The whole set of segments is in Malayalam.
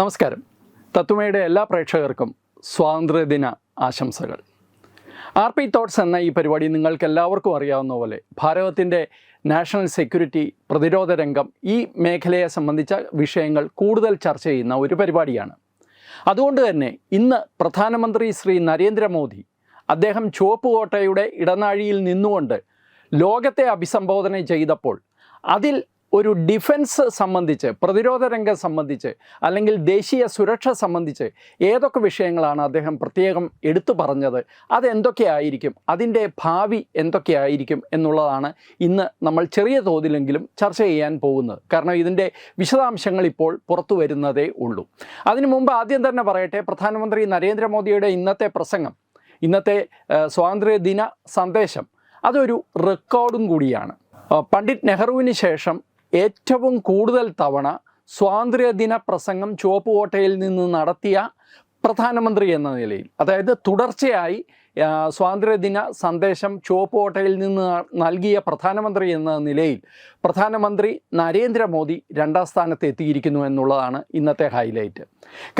നമസ്കാരം. തത്വമയുടെ എല്ലാ പ്രേക്ഷകർക്കും സ്വാതന്ത്ര്യദിന ആശംസകൾ. ആർ പി തോട്ട്സ് എന്ന ഈ പരിപാടി നിങ്ങൾക്ക് എല്ലാവർക്കും അറിയാവുന്ന പോലെ ഭാരതത്തിന്റെ നാഷണൽ സെക്യൂരിറ്റി പ്രതിരോധ രംഗം ഈ മേഖലയെ സംബന്ധിച്ച വിഷയങ്ങൾ കൂടുതൽ ചർച്ച ചെയ്യുന്ന ഒരു പരിപാടിയാണ്. അതുകൊണ്ട് തന്നെ ഇന്ന് പ്രധാനമന്ത്രി ശ്രീ നരേന്ദ്രമോദി അദ്ദേഹം ചുവപ്പുകോട്ടയുടെ ഇടനാഴിയിൽ നിന്നുകൊണ്ട് ലോകത്തെ അഭിസംബോധന ചെയ്തപ്പോൾ അതിൽ ഒരു ഡിഫൻസ് സംബന്ധിച്ച് പ്രതിരോധ രംഗം സംബന്ധിച്ച് അല്ലെങ്കിൽ ദേശീയ സുരക്ഷ സംബന്ധിച്ച് ഏതൊക്കെ വിഷയങ്ങളാണ് അദ്ദേഹം പ്രത്യേകം എടുത്തു പറഞ്ഞത്? അതെന്തൊക്കെയായിരിക്കും അതിന്റെ ഭാവി എന്തൊക്കെയായിരിക്കും എന്നുള്ളതാണ് ഇന്ന് നമ്മൾ ചെറിയ തോതിലെങ്കിലും ചർച്ച ചെയ്യാൻ പോകുന്നത്. കാരണം ഇതിന്റെ വിശദാംശങ്ങൾ ഇപ്പോൾ പുറത്തു വരുന്നതേ ഉള്ളൂ. അതിനു മുമ്പ് ആദ്യം തന്നെ പറയട്ടെ പ്രധാനമന്ത്രി നരേന്ദ്രമോദിയുടെ ഇന്നത്തെ പ്രസംഗം ഇന്നത്തെ സ്വാതന്ത്ര്യദിന സന്ദേശം അതൊരു റെക്കോർഡും കൂടിയാണ്. പണ്ഡിറ്റ് നെഹ്റുവിന് ശേഷം ഏറ്റവും കൂടുതൽ തവണ സ്വാതന്ത്ര്യദിന പ്രസംഗം ചുവപ്പുകോട്ടയിൽ നിന്ന് നടത്തിയ പ്രധാനമന്ത്രി എന്ന നിലയിൽ. അതായത് തുടർച്ചയായി സ്വാതന്ത്ര്യദിന സന്ദേശം ചുവപ്പുകോട്ടയിൽ നിന്ന് നൽകിയ പ്രധാനമന്ത്രി എന്ന നിലയിൽ പ്രധാനമന്ത്രി നരേന്ദ്രമോദി രണ്ടാം സ്ഥാനത്ത് എത്തിയിരിക്കുന്നു എന്നുള്ളതാണ് ഇന്നത്തെ ഹൈലൈറ്റ്.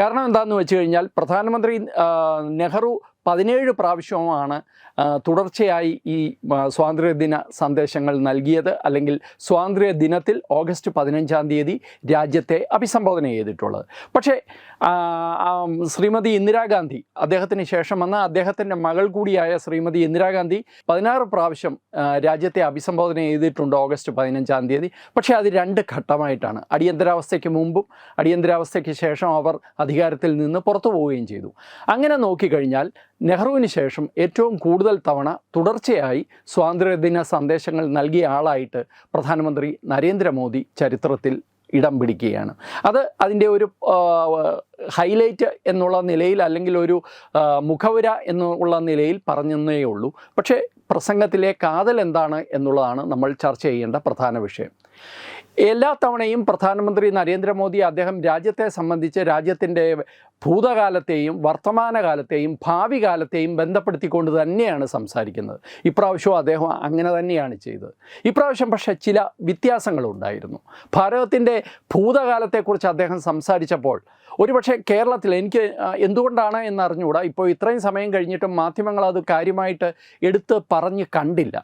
കാരണം എന്താണെന്ന് വെച്ച് കഴിഞ്ഞാൽ പ്രധാനമന്ത്രി നെഹ്റു പതിനേഴ് പ്രാവശ്യമാണ് ആ, തുടർച്ചയായി ഈ സ്വാതന്ത്ര്യദിന സന്ദേശങ്ങൾ നൽകിയത്. അല്ലെങ്കിൽ സ്വാതന്ത്ര്യ ദിനത്തിൽ ഓഗസ്റ്റ് പതിനഞ്ചാം തീയതി രാജ്യത്തെ അഭിസംബോധന ചെയ്തിട്ടുള്ളത്. പക്ഷേ ശ്രീമതി ഇന്ദിരാഗാന്ധി അദ്ദേഹത്തിന് ശേഷം വന്ന അദ്ദേഹത്തിന്റെ മകൾ കൂടിയായ ശ്രീമതി ഇന്ദിരാഗാന്ധി പതിനാറ് പ്രാവശ്യം രാജ്യത്തെ അഭിസംബോധന ചെയ്തിട്ടുണ്ട് ഓഗസ്റ്റ് പതിനഞ്ചാം തീയതി. പക്ഷേ അത് രണ്ട് ഘട്ടമായിട്ടാണ്. അടിയന്തരാവസ്ഥയ്ക്ക് മുമ്പും അടിയന്തരാവസ്ഥയ്ക്ക് ശേഷം അവർ അധികാരത്തിൽ നിന്ന് പുറത്തു പോവുകയും ചെയ്തു. അങ്ങനെ നോക്കിക്കഴിഞ്ഞാൽ നെഹ്റുവിന് ശേഷം ഏറ്റവും കൂടുതൽ തവണ തുടർച്ചയായി സ്വാതന്ത്ര്യദിന സന്ദേശങ്ങൾ നൽകിയ ആളായിട്ട് പ്രധാനമന്ത്രി നരേന്ദ്രമോദി ചരിത്രത്തിൽ ഇടം പിടിക്കുകയാണ്. അത് അതിന്റെ ഒരു ഹൈലൈറ്റ് എന്നുള്ള നിലയിൽ അല്ലെങ്കിൽ ഒരു മുഖവുര എന്നുള്ള നിലയിൽ പറഞ്ഞെന്നേ ഉള്ളൂ. പക്ഷേ പ്രസംഗത്തിലെ കാതൽ എന്താണ് എന്നുള്ളതാണ് നമ്മൾ ചർച്ച ചെയ്യേണ്ട പ്രധാന വിഷയം. എല്ലാ തവണയും പ്രധാനമന്ത്രി നരേന്ദ്രമോദി അദ്ദേഹം രാജ്യത്തെ സംബന്ധിച്ച് രാജ്യത്തിന്റെ ഭൂതകാലത്തെയും വർത്തമാനകാലത്തെയും ഭാവി കാലത്തെയും ബന്ധപ്പെടുത്തിക്കൊണ്ട് തന്നെയാണ് സംസാരിക്കുന്നത്. ഇപ്രാവശ്യവും അദ്ദേഹം അങ്ങനെ തന്നെയാണ് ചെയ്തത്. ഇപ്രാവശ്യം പക്ഷേ ചില വ്യത്യാസങ്ങളുണ്ടായിരുന്നു. ഭാരതത്തിന്റെ ഭൂതകാലത്തെക്കുറിച്ച് അദ്ദേഹം സംസാരിച്ചപ്പോൾ ഒരുപക്ഷെ കേരളത്തിൽ എനിക്ക് എന്തുകൊണ്ടാണ് എന്നറിഞ്ഞുകൂടാ. ഇപ്പോൾ ഇത്രയും സമയം കഴിഞ്ഞിട്ടും മാധ്യമങ്ങൾ അത് കാര്യമായിട്ട് എടുത്ത് പറഞ്ഞ് കണ്ടില്ല.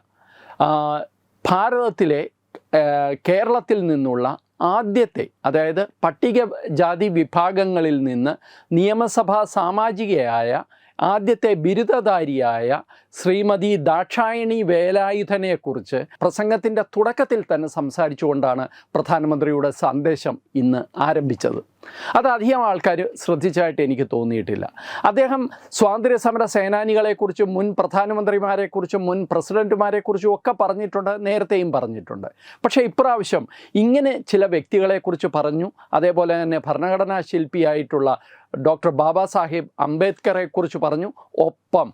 ഭാരതത്തിലെ കേരളത്തിൽ നിന്നുള്ള ആദ്യത്തെ അതായത് പട്ടികജാതി വിഭാഗങ്ങളിൽ നിന്ന് നിയമസഭാ സാമാജികയായ ആദ്യത്തെ ബിരുദധാരിയായ ശ്രീമതി ദാക്ഷായണി വേലായുധനെക്കുറിച്ച് പ്രസംഗത്തിന്റെ തുടക്കത്തിൽ തന്നെ സംസാരിച്ചുകൊണ്ടാണ് പ്രധാനമന്ത്രിയുടെ സന്ദേശം ഇന്ന് ആരംഭിച്ചത്. അത് അധികം ആൾക്കാർ ശ്രദ്ധിച്ചതായിട്ട് എനിക്ക് തോന്നിയിട്ടില്ല. അദ്ദേഹം സ്വാതന്ത്ര്യ സമര സേനാനികളെക്കുറിച്ചും മുൻ പ്രധാനമന്ത്രിമാരെക്കുറിച്ചും മുൻ പ്രസിഡന്റുമാരെക്കുറിച്ചും ഒക്കെ പറഞ്ഞിട്ടുണ്ട് നേരത്തെയും പറഞ്ഞിട്ടുണ്ട്. പക്ഷേ ഇപ്രാവശ്യം ഇങ്ങനെ ചില വ്യക്തികളെക്കുറിച്ച് പറഞ്ഞു അതേപോലെ തന്നെ ഭരണഘടനാ ശില്പിയായിട്ടുള്ള ഡോക്ടർ ബാബാ സാഹിബ് അംബേദ്കറെക്കുറിച്ച് പറഞ്ഞു ഒപ്പം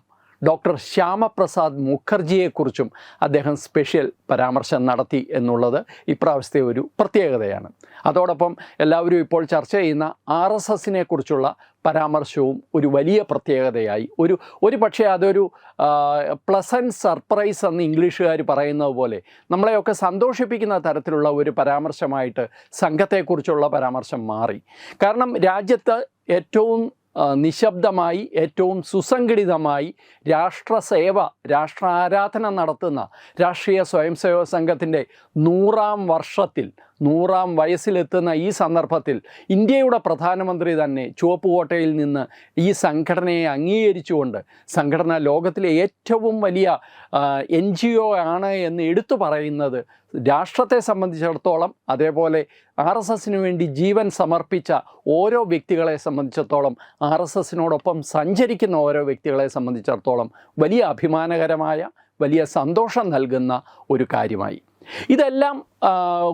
ഡോക്ടർ ശ്യാമപ്രസാദ് മുഖർജിയെക്കുറിച്ചും അദ്ദേഹം സ്പെഷ്യൽ പരാമർശം നടത്തി എന്നുള്ളത് ഇപ്രാവശ്യത്തെ ഒരു പ്രത്യേകതയാണ്. അതോടൊപ്പം എല്ലാവരും ഇപ്പോൾ ചർച്ച ചെയ്യുന്ന ആർ എസ് എസിനെ കുറിച്ചുള്ള പരാമർശവും ഒരു വലിയ പ്രത്യേകതയായി. ഒരു ഒരു പക്ഷേ അതൊരു പ്ലസന്റ് സർപ്രൈസ് എന്ന് ഇംഗ്ലീഷുകാർ പറയുന്നത് പോലെ നമ്മളെയൊക്കെ സന്തോഷിപ്പിക്കുന്ന തരത്തിലുള്ള ഒരു പരാമർശമായിട്ട് സംഘത്തെക്കുറിച്ചുള്ള പരാമർശം മാറി. കാരണം രാജ്യത്ത് ഏറ്റവും നിശബ്ദമായി ഏറ്റവും സുസംഘടിതമായി രാഷ്ട്രസേവ രാഷ്ട്രാരാധന നടത്തുന്ന രാഷ്ട്രീയ സ്വയം സേവക സംഘത്തിന്റെ നൂറാം വർഷത്തിൽ നൂറാം വയസ്സിലെത്തുന്ന ഈ സന്ദർഭത്തിൽ ഇന്ത്യയുടെ പ്രധാനമന്ത്രി തന്നെ ചുവപ്പുകോട്ടയിൽ നിന്ന് ഈ സംഘടനയെ അംഗീകരിച്ചുകൊണ്ട് സംഘടന ലോകത്തിലെ ഏറ്റവും വലിയ എൻ ജി ഒ ആണ് എന്ന് എടുത്തു പറയുന്നത് രാഷ്ട്രത്തെ സംബന്ധിച്ചിടത്തോളം അതേപോലെ ആർ എസ് എസിന് വേണ്ടി ജീവൻ സമർപ്പിച്ച ഓരോ വ്യക്തികളെ സംബന്ധിച്ചിടത്തോളം ആർ എസ് എസിനോടൊപ്പം സഞ്ചരിക്കുന്ന ഓരോ വ്യക്തികളെ സംബന്ധിച്ചിടത്തോളം വലിയ അഭിമാനകരമായ വലിയ സന്തോഷം നൽകുന്ന ഒരു കാര്യമായി. ഇതെല്ലാം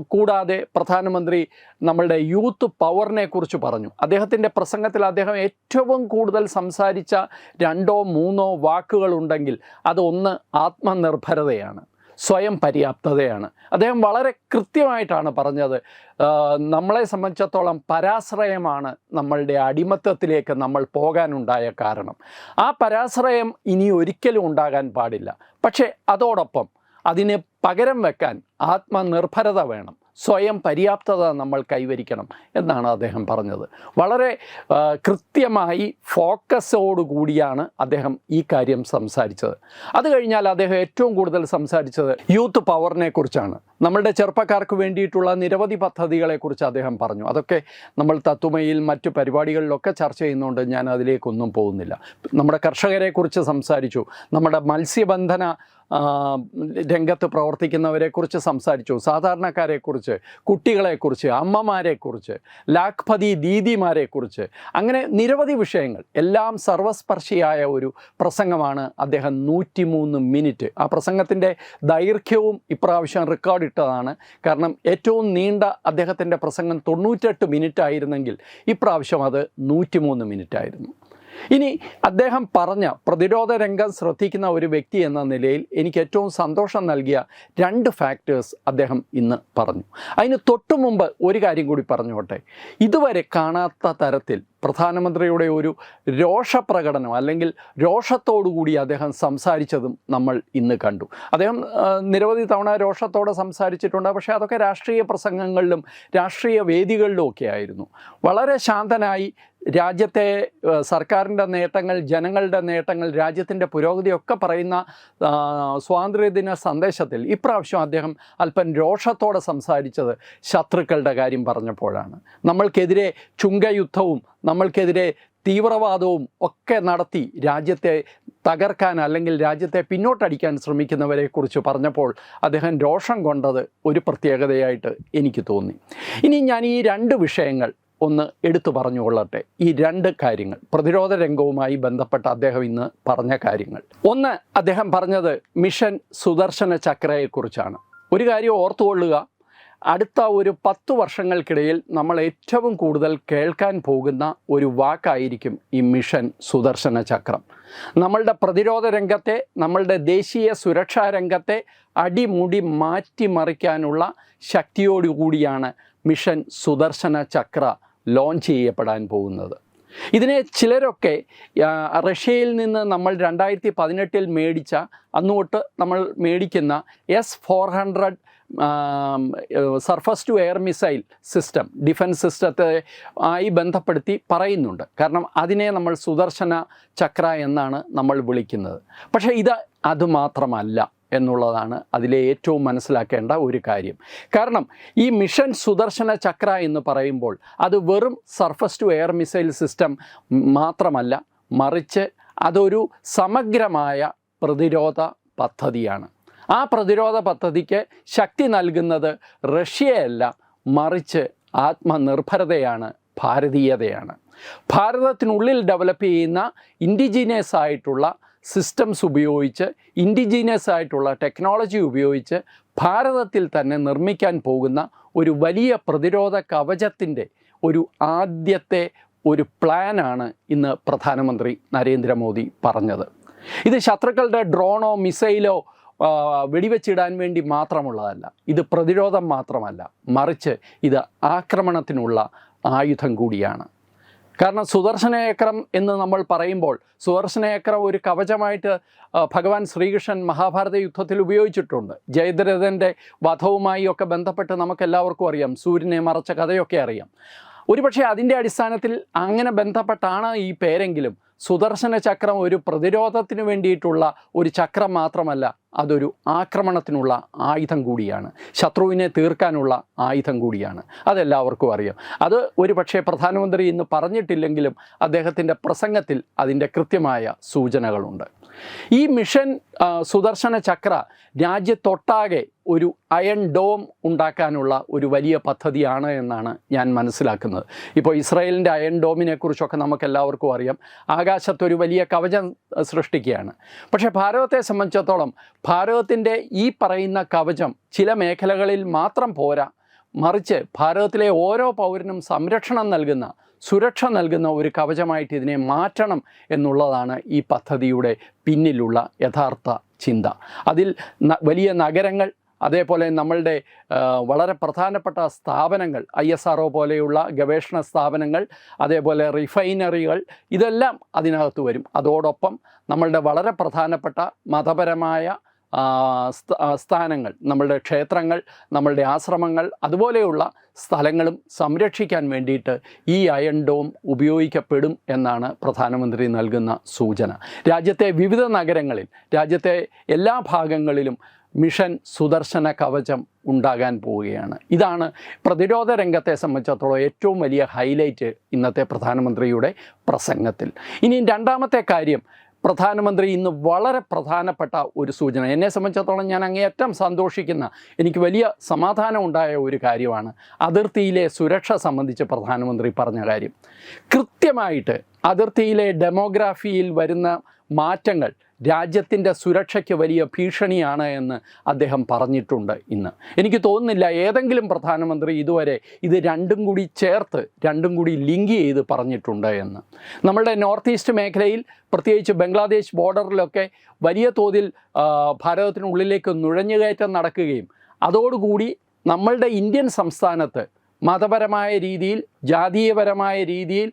കൂടാതെ പ്രധാനമന്ത്രി നമ്മളുടെ യൂത്ത് പവറിനെ കുറിച്ച് പറഞ്ഞു. അദ്ദേഹത്തിന്റെ പ്രസംഗത്തിൽ അദ്ദേഹം ഏറ്റവും കൂടുതൽ സംസാരിച്ച രണ്ടോ മൂന്നോ വാക്കുകളുണ്ടെങ്കിൽ അതൊന്ന് ആത്മനിർഭരതയാണ്. സ്വയം പര്യാപ്തതയാണ്. അദ്ദേഹം വളരെ കൃത്യമായിട്ടാണ് പറഞ്ഞത്. നമ്മളെ സംബന്ധിച്ചിടത്തോളം പരാശ്രയമാണ് നമ്മളുടെ അടിമത്തത്തിലേക്ക് നമ്മൾ പോകാനുണ്ടായ കാരണം. ആ പരാശ്രയം ഇനി ഒരിക്കലും ഉണ്ടാകാൻ പാടില്ല. പക്ഷേ അതോടൊപ്പം അതിന് പകരം വെക്കാൻ ആത്മനിർഭരത വേണം. സ്വയം പര്യാപ്തത നമ്മൾ കൈവരിക്കണം എന്നാണ് അദ്ദേഹം പറഞ്ഞത്. വളരെ കൃത്യമായി ഫോക്കസോട് കൂടിയാണ് അദ്ദേഹം ഈ കാര്യം സംസാരിച്ചത്. അത് കഴിഞ്ഞാൽ അദ്ദേഹം ഏറ്റവും കൂടുതൽ സംസാരിച്ചത് യൂത്ത് പവറിനെ കുറിച്ചാണ്. നമ്മളുടെ ചെറുപ്പക്കാർക്ക് വേണ്ടിയിട്ടുള്ള നിരവധി പദ്ധതികളെക്കുറിച്ച് അദ്ദേഹം പറഞ്ഞു. അതൊക്കെ നമ്മൾ തത്തുമയിൽ മറ്റു പരിപാടികളിലൊക്കെ ചർച്ച ചെയ്യുന്നുണ്ട് ഞാൻ അതിലേക്കൊന്നും പോകുന്നില്ല. നമ്മുടെ കർഷകരെക്കുറിച്ച് സംസാരിച്ചു. നമ്മുടെ മത്സ്യബന്ധന രംഗത്ത് പ്രവർത്തിക്കുന്നവരെക്കുറിച്ച് സംസാരിച്ചു. സാധാരണക്കാരെക്കുറിച്ച് കുട്ടികളെക്കുറിച്ച് അമ്മമാരെക്കുറിച്ച് ലാഖ്പതി ദീദിമാരെക്കുറിച്ച് അങ്ങനെ നിരവധി വിഷയങ്ങൾ. എല്ലാം സർവസ്പർശിയായ ഒരു പ്രസംഗമാണ് അദ്ദേഹം നൂറ്റിമൂന്ന് മിനിറ്റ്. ആ പ്രസംഗത്തിന്റെ ദൈർഘ്യവും ഇപ്രാവശ്യം റെക്കോർഡിട്ടതാണ് കാരണം ഏറ്റവും നീണ്ട അദ്ദേഹത്തിന്റെ പ്രസംഗം തൊണ്ണൂറ്റെട്ട് മിനിറ്റ് ആയിരുന്നെങ്കിൽ ഇപ്രാവശ്യം അത് നൂറ്റിമൂന്ന് മിനിറ്റ് ആയിരുന്നു. ഇനി അദ്ദേഹം പറഞ്ഞ പ്രതിരോധ രംഗം ശ്രദ്ധിക്കുന്ന ഒരു വ്യക്തി എന്ന നിലയിൽ എനിക്ക് ഏറ്റവും സന്തോഷം നൽകിയ രണ്ട് ഫാക്ടേഴ്സ് അദ്ദേഹം ഇന്ന് പറഞ്ഞു. അതിന് തൊട്ടു മുമ്പ് ഒരു കാര്യം കൂടി പറഞ്ഞോട്ടെ ഇതുവരെ കാണാത്ത തരത്തിൽ പ്രധാനമന്ത്രിയുടെ ഒരു രോഷപ്രകടനം അല്ലെങ്കിൽ രോഷത്തോടുകൂടി അദ്ദേഹം സംസാരിച്ചതും നമ്മൾ ഇന്ന് കണ്ടു. അദ്ദേഹം നിരവധി തവണ രോഷത്തോടെ സംസാരിച്ചിട്ടുണ്ട്. പക്ഷേ അതൊക്കെ രാഷ്ട്രീയ പ്രസംഗങ്ങളിലും രാഷ്ട്രീയ വേദികളിലും ഒക്കെ ആയിരുന്നു. വളരെ ശാന്തനായി രാജ്യത്തെ സർക്കാരിന്റെ നേട്ടങ്ങൾ ജനങ്ങളുടെ നേട്ടങ്ങൾ രാജ്യത്തിന്റെ പുരോഗതിയൊക്കെ പറയുന്ന സ്വാതന്ത്ര്യദിന സന്ദേശത്തിൽ ഇപ്രാവശ്യം അദ്ദേഹം അല്പം രോഷത്തോടെ സംസാരിച്ചത് ശത്രുക്കളുടെ കാര്യം പറഞ്ഞപ്പോഴാണ്. നമ്മൾക്കെതിരെ ചുങ്കയുദ്ധവും നമ്മൾക്കെതിരെ തീവ്രവാദവും ഒക്കെ നടത്തി രാജ്യത്തെ തകർക്കാൻ അല്ലെങ്കിൽ രാജ്യത്തെ പിന്നോട്ടടിക്കാൻ ശ്രമിക്കുന്നവരെക്കുറിച്ച് പറഞ്ഞപ്പോൾ അദ്ദേഹം രോഷം കൊണ്ടത് ഒരു പ്രത്യേകതയായിട്ട് എനിക്ക് തോന്നി. ഇനി ഞാൻ ഈ രണ്ട് വിഷയങ്ങൾ ഒന്ന് എടുത്തു പറഞ്ഞുകൊള്ളട്ടെ ഈ രണ്ട് കാര്യങ്ങൾ പ്രതിരോധ രംഗവുമായി ബന്ധപ്പെട്ട അദ്ദേഹം ഇന്ന് പറഞ്ഞ കാര്യങ്ങൾ. ഒന്ന് അദ്ദേഹം പറഞ്ഞത് മിഷൻ സുദർശന ചക്രയെക്കുറിച്ചാണ്. ഒരു കാര്യം ഓർത്തുകൊള്ളുക അടുത്ത ഒരു പത്ത് വർഷങ്ങൾക്കിടയിൽ നമ്മൾ ഏറ്റവും കൂടുതൽ കേൾക്കാൻ പോകുന്ന ഒരു വാക്കായിരിക്കും ഈ മിഷൻ സുദർശന ചക്രം. നമ്മളുടെ പ്രതിരോധ രംഗത്തെ നമ്മളുടെ ദേശീയ സുരക്ഷാ രംഗത്തെ അടിമുടി മാറ്റിമറിക്കാനുള്ള ശക്തിയോടുകൂടിയാണ് മിഷൻ സുദർശന ചക്ര ലോഞ്ച് ചെയ്യപ്പെടാൻ പോകുന്നത്. ഇതിനെ ചിലരൊക്കെ റഷ്യയിൽ നിന്ന് നമ്മൾ രണ്ടായിരത്തി പതിനെട്ടിൽ മേടിച്ച അന്നുകൊട്ട് നമ്മൾ മേടിക്കുന്ന S four hundred surface to air missile system defence സിസ്റ്റത്തെ ആയി ബന്ധപ്പെടുത്തി പറയുന്നുണ്ട്. കാരണം അതിനെ നമ്മൾ സുദർശന ചക്ര എന്നാണ് നമ്മൾ വിളിക്കുന്നത്. പക്ഷേ ഇത് അതുമാത്രമല്ല എന്നുള്ളതാണ് അതിലെ ഏറ്റവും മനസ്സിലാക്കേണ്ട ഒരു കാര്യം. കാരണം ഈ മിഷൻ സുദർശന ചക്ര എന്ന് പറയുമ്പോൾ അത് വെറും surface to air missile system മാത്രമല്ല മറിച്ച് അതൊരു സമഗ്രമായ പ്രതിരോധ പദ്ധതിയാണ്. ആ പ്രതിരോധ പദ്ധതിക്ക് ശക്തി നൽകുന്നത് റഷ്യയല്ല മറിച്ച് ആത്മനിർഭരതയാണ് ഭാരതീയതയാണ്. ഭാരതത്തിനുള്ളിൽ ഡെവലപ്പ് ചെയ്യുന്ന ഇൻഡിജീനിയസ് ആയിട്ടുള്ള സിസ്റ്റംസ് ഉപയോഗിച്ച് ഇൻഡിജീനിയസ് ആയിട്ടുള്ള ടെക്നോളജി ഉപയോഗിച്ച് ഭാരതത്തിൽ തന്നെ നിർമ്മിക്കാൻ പോകുന്ന ഒരു വലിയ പ്രതിരോധ കവചത്തിന്റെ ഒരു ആദ്യത്തെ ഒരു പ്ലാനാണ് ഇന്ന് പ്രധാനമന്ത്രി നരേന്ദ്രമോദി പറഞ്ഞത്. ഇത് ശത്രുക്കളുടെ ഡ്രോണോ മിസൈലോ വെടിവെച്ചിടാൻ വേണ്ടി മാത്രമുള്ളതല്ല ഇത് പ്രതിരോധം മാത്രമല്ല മറിച്ച് ഇത് ആക്രമണത്തിനുള്ള ആയുധം കൂടിയാണ്. കാരണം സുദർശനേക്രം എന്ന് നമ്മൾ പറയുമ്പോൾ സുദർശനേക്രം ഒരു കവചമായിട്ട് ഭഗവാൻ ശ്രീകൃഷ്ണൻ മഹാഭാരത യുദ്ധത്തിൽ ഉപയോഗിച്ചിട്ടുണ്ട്. ജയദ്രഥന്റെ വധവുമായി ഒക്കെ ബന്ധപ്പെട്ട് നമുക്കെല്ലാവർക്കും അറിയാം. സൂര്യനെ മറച്ച കഥയൊക്കെ അറിയാം. ഒരുപക്ഷെ അതിന്റെ അടിസ്ഥാനത്തിൽ അങ്ങനെ ബന്ധപ്പെട്ടാണ് ഈ പേരെങ്കിലും. സുദർശന ചക്രം ഒരു പ്രതിരോധത്തിന് വേണ്ടിയിട്ടുള്ള ഒരു ചക്രം മാത്രമല്ല അതൊരു ആക്രമണത്തിനുള്ള ആയുധം കൂടിയാണ്. ശത്രുവിനെ തീർക്കാനുള്ള ആയുധം കൂടിയാണ്. അതെല്ലാവർക്കും അറിയാം. അത് ഒരു പക്ഷേ പ്രധാനമന്ത്രി ഇന്ന് പറഞ്ഞിട്ടില്ലെങ്കിലും അദ്ദേഹത്തിന്റെ പ്രസംഗത്തിൽ അതിന്റെ കൃത്യമായ സൂചനകളുണ്ട്. ഈ മിഷൻ സുദർശന ചക്ര രാജ്യത്തൊട്ടാകെ ഒരു അയൺ ഡോം ഉണ്ടാക്കാനുള്ള ഒരു വലിയ പദ്ധതിയാണ് എന്നാണ് ഞാൻ മനസ്സിലാക്കുന്നത്. ഇപ്പോൾ ഇസ്രായേലിന്റെ അയൺ ഡോമിനെ കുറിച്ചൊക്കെ നമുക്ക് എല്ലാവർക്കും അറിയാം ആകാശത്തൊരു വലിയ കവചം സൃഷ്ടിക്കുകയാണ്. പക്ഷേ ഭാരതത്തെ സംബന്ധിച്ചിടത്തോളം ഭാരതത്തിന്റെ ഈ പറയുന്ന കവചം ചില മേഖലകളിൽ മാത്രം പോരാ മറിച്ച് ഭാരതത്തിലെ ഓരോ പൗരനും സംരക്ഷണം നൽകുന്ന സുരക്ഷ നൽകുന്ന ഒരു കവചമായിട്ട് ഇതിനെ മാറ്റണം എന്നുള്ളതാണ് ഈ പദ്ധതിയുടെ പിന്നിലുള്ള യഥാർത്ഥ ചിന്ത. അതിൽ വലിയ നഗരങ്ങൾ അതേപോലെ നമ്മളുടെ വളരെ പ്രധാനപ്പെട്ട സ്ഥാപനങ്ങൾ ഐ എസ് ആർ പോലെയുള്ള ഗവേഷണ സ്ഥാപനങ്ങൾ അതേപോലെ റിഫൈനറികൾ ഇതെല്ലാം അതിനകത്ത് വരും. അതോടൊപ്പം നമ്മളുടെ വളരെ പ്രധാനപ്പെട്ട മതപരമായ സ്ഥാനങ്ങൾ നമ്മളുടെ ക്ഷേത്രങ്ങൾ നമ്മളുടെ ആശ്രമങ്ങൾ അതുപോലെയുള്ള സ്ഥലങ്ങളും സംരക്ഷിക്കാൻ വേണ്ടിയിട്ട് ഈ അയൺ ഡോം ഉപയോഗിക്കപ്പെടും എന്നാണ് പ്രധാനമന്ത്രി നൽകുന്ന സൂചന. രാജ്യത്തെ വിവിധ നഗരങ്ങളിൽ രാജ്യത്തെ എല്ലാ ഭാഗങ്ങളിലും മിഷൻ സുദർശന കവചം ഉണ്ടാകാൻ പോവുകയാണ്. ഇതാണ് പ്രതിരോധ രംഗത്തെ സംബന്ധിച്ചിടത്തോളം ഏറ്റവും വലിയ ഹൈലൈറ്റ് ഇന്നത്തെ പ്രധാനമന്ത്രിയുടെ പ്രസംഗത്തിൽ. ഇനി രണ്ടാമത്തെ കാര്യം പ്രധാനമന്ത്രി ഇന്ന് വളരെ പ്രധാനപ്പെട്ട ഒരു സൂചന. എന്നെ സംബന്ധിച്ചിടത്തോളം ഞാൻ അങ്ങേയറ്റം സന്തോഷിക്കുന്ന എനിക്ക് വലിയ സമാധാനം ഉണ്ടായ ഒരു കാര്യമാണ് അതിർത്തിയിലെ സുരക്ഷ സംബന്ധിച്ച് പ്രധാനമന്ത്രി പറഞ്ഞ കാര്യം. കൃത്യമായിട്ട് അതിർത്തിയിലെ ഡെമോഗ്രാഫിയിൽ വരുന്ന മാറ്റങ്ങൾ രാജ്യത്തിന്റെ സുരക്ഷയ്ക്ക് വലിയ ഭീഷണിയാണ് എന്ന് അദ്ദേഹം പറഞ്ഞിട്ടുണ്ട് ഇന്ന്. എനിക്ക് തോന്നുന്നില്ല ഏതെങ്കിലും പ്രധാനമന്ത്രി ഇതുവരെ ഇത് രണ്ടും കൂടി ചേർത്ത് രണ്ടും കൂടി ലിങ്ക് ചെയ്ത് പറഞ്ഞിട്ടുണ്ട് എന്ന്. നമ്മളുടെ നോർത്ത് ഈസ്റ്റ് മേഖലയിൽ പ്രത്യേകിച്ച് ബംഗ്ലാദേശ് ബോർഡറിലൊക്കെ വലിയ തോതിൽ ഭാരതത്തിനുള്ളിലേക്ക് നുഴഞ്ഞുകയറ്റം നടക്കുകയും അതോടുകൂടി നമ്മളുടെ ഇന്ത്യൻ സംസ്ഥാനത്ത് മതപരമായ രീതിയിൽ ജാതീയപരമായ രീതിയിൽ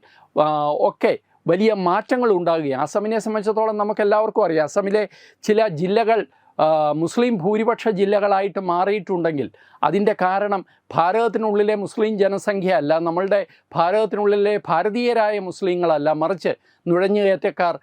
ഒക്കെ വലിയ മാറ്റങ്ങൾ ഉണ്ടാകുകയും അസമിനെ സംബന്ധിച്ചിടത്തോളം നമുക്ക് എല്ലാവർക്കും അറിയാം. അസമിലെ ചില ജില്ലകൾ മുസ്ലിം ഭൂരിപക്ഷ ജില്ലകളായിട്ട് മാറിയിട്ടുണ്ടെങ്കിൽ അതിന്റെ കാരണം ഭാരതത്തിനുള്ളിലെ മുസ്ലിം ജനസംഖ്യ അല്ല നമ്മളുടെ ഭാരതത്തിനുള്ളിലെ ഭാരതീയരായ മുസ്ലിങ്ങളല്ല. മറിച്ച് നുഴഞ്ഞുകയറ്റക്കാർ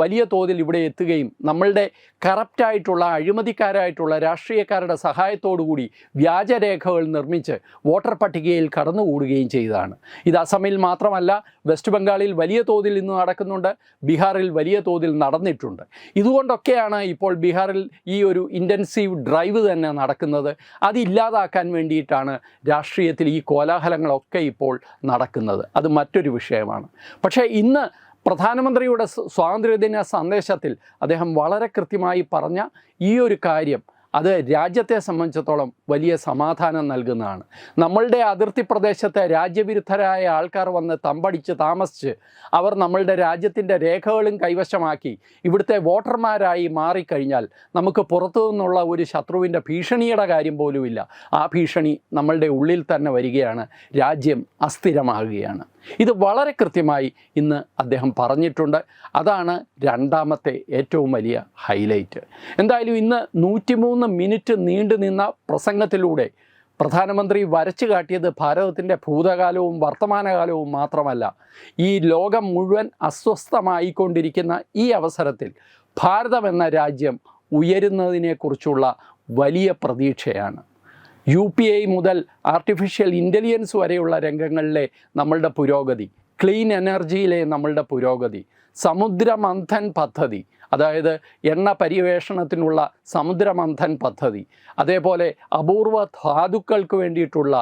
വലിയ തോതിൽ ഇവിടെ എത്തുകയും നമ്മളുടെ കറപ്റ്റായിട്ടുള്ള അഴിമതിക്കാരായിട്ടുള്ള രാഷ്ട്രീയക്കാരുടെ സഹായത്തോടുകൂടി വ്യാജരേഖകൾ നിർമ്മിച്ച് വോട്ടർ പട്ടികയിൽ കടന്നുകൂടുകയും ചെയ്തതാണ്. ഇത് അസമിൽ മാത്രമല്ല വെസ്റ്റ് ബംഗാളിൽ വലിയ തോതിൽ ഇന്ന് നടക്കുന്നുണ്ട് ബീഹാറിൽ വലിയ തോതിൽ നടന്നിട്ടുണ്ട്. ഇതുകൊണ്ടൊക്കെയാണ് ഇപ്പോൾ ബീഹാറിൽ ഈ ഒരു ഇന്റൻസീവ് ഡ്രൈവ് തന്നെ നടക്കുന്നത്. അതില്ലാതാക്കാൻ വേണ്ടിയിട്ടാണ് രാഷ്ട്രീയത്തിൽ ഈ കോലാഹലങ്ങളൊക്കെ ഇപ്പോൾ നടക്കുന്നത്. അത് മറ്റൊരു വിഷയമാണ്. പക്ഷേ ഇന്ന് പ്രധാനമന്ത്രിയുടെ സ്വാതന്ത്ര്യദിന സന്ദേശത്തിൽ അദ്ദേഹം വളരെ കൃത്യമായി പറഞ്ഞ ഈ ഒരു കാര്യം അത് രാജ്യത്തെ സംബന്ധിച്ചിടത്തോളം വലിയ സമാധാനം നൽകുന്നതാണ്. നമ്മളുടെ അതിർത്തി പ്രദേശത്തെ രാജ്യവിരുദ്ധരായ ആൾക്കാർ വന്ന് തമ്പടിച്ച് താമസിച്ച് അവർ നമ്മളുടെ രാജ്യത്തിന്റെ രേഖകളും കൈവശമാക്കി ഇവിടുത്തെ വോട്ടർമാരായി മാറിക്കഴിഞ്ഞാൽ നമുക്ക് പുറത്തു നിന്നുള്ള ഒരു ശത്രുവിന്റെ ഭീഷണിയുടെ കാര്യം പോലുമില്ല. ആ ഭീഷണി നമ്മളുടെ ഉള്ളിൽ തന്നെ വരികയാണ്. രാജ്യം അസ്ഥിരമാകുകയാണ്. ഇത് വളരെ കൃത്യമായി ഇന്ന് അദ്ദേഹം പറഞ്ഞിട്ടുണ്ട്. അതാണ് രണ്ടാമത്തെ ഏറ്റവും വലിയ ഹൈലൈറ്റ്. എന്തായാലും ഇന്ന് നൂറ്റിമൂന്ന് മിനിറ്റ് നീണ്ടു നിന്ന പ്രസംഗത്തിലൂടെ പ്രധാനമന്ത്രി വരച്ചു കാട്ടിയത് ഭാരതത്തിന്റെ ഭൂതകാലവും വർത്തമാനകാലവും മാത്രമല്ല ഈ ലോകം മുഴുവൻ അസ്വസ്ഥമായിക്കൊണ്ടിരിക്കുന്ന ഈ അവസരത്തിൽ ഭാരതം എന്ന രാജ്യം ഉയരുന്നതിനെക്കുറിച്ചുള്ള വലിയ പ്രതീക്ഷയാണ്. യു പി ഐ മുതൽ ആർട്ടിഫിഷ്യൽ ഇന്റലിജൻസ് വരെയുള്ള രംഗങ്ങളിലെ നമ്മളുടെ പുരോഗതി ക്ലീൻ എനർജിയിലെ നമ്മളുടെ പുരോഗതി സമുദ്രമന്ഥൻ പദ്ധതി അതായത് എണ്ണ പര്യവേഷണത്തിനുള്ള സമുദ്രമന്ഥൻ പദ്ധതി അതേപോലെ അപൂർവ ധാതുക്കൾക്ക് വേണ്ടിയിട്ടുള്ള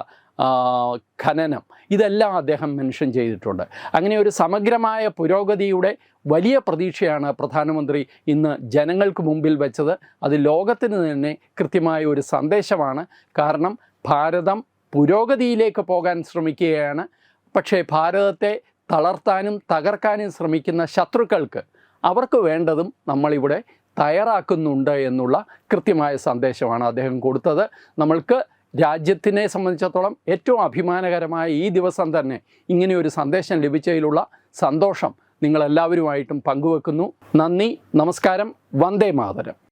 ഖനനം. ഇതെല്ലാം അദ്ദേഹം മെൻഷൻ ചെയ്തിട്ടുണ്ട്. അങ്ങനെ ഒരു സമഗ്രമായ പുരോഗതിയുടെ വലിയ പ്രതീക്ഷയാണ് പ്രധാനമന്ത്രി ഇന്ന് ജനങ്ങൾക്ക് മുമ്പിൽ വെച്ചത്. അത് ലോകത്തിന് തന്നെ കൃത്യമായ ഒരു സന്ദേശമാണ്. കാരണം ഭാരതം പുരോഗതിയിലേക്ക് പോകാൻ ശ്രമിക്കുകയാണ്. പക്ഷേ ഭാരതത്തെ തളർത്താനും തകർക്കാനും ശ്രമിക്കുന്ന ശത്രുക്കൾക്ക് അവർക്ക് വേണ്ടതും നമ്മളിവിടെ തയ്യാറാക്കുന്നുണ്ട് എന്നുള്ള കൃത്യമായ സന്ദേശമാണ് അദ്ദേഹം കൊടുത്തത്. നമ്മൾക്ക് രാജ്യത്തിനെ സംബന്ധിച്ചിടത്തോളം ഏറ്റവും അഭിമാനകരമായ ഈ ദിവസം തന്നെ ഇങ്ങനെയൊരു സന്ദേശം ലഭിച്ചതിലുള്ള സന്തോഷം നിങ്ങളെല്ലാവരുമായിട്ടും പങ്കുവെക്കുന്നു. നന്ദി നമസ്കാരം. വന്ദേ മാതരം.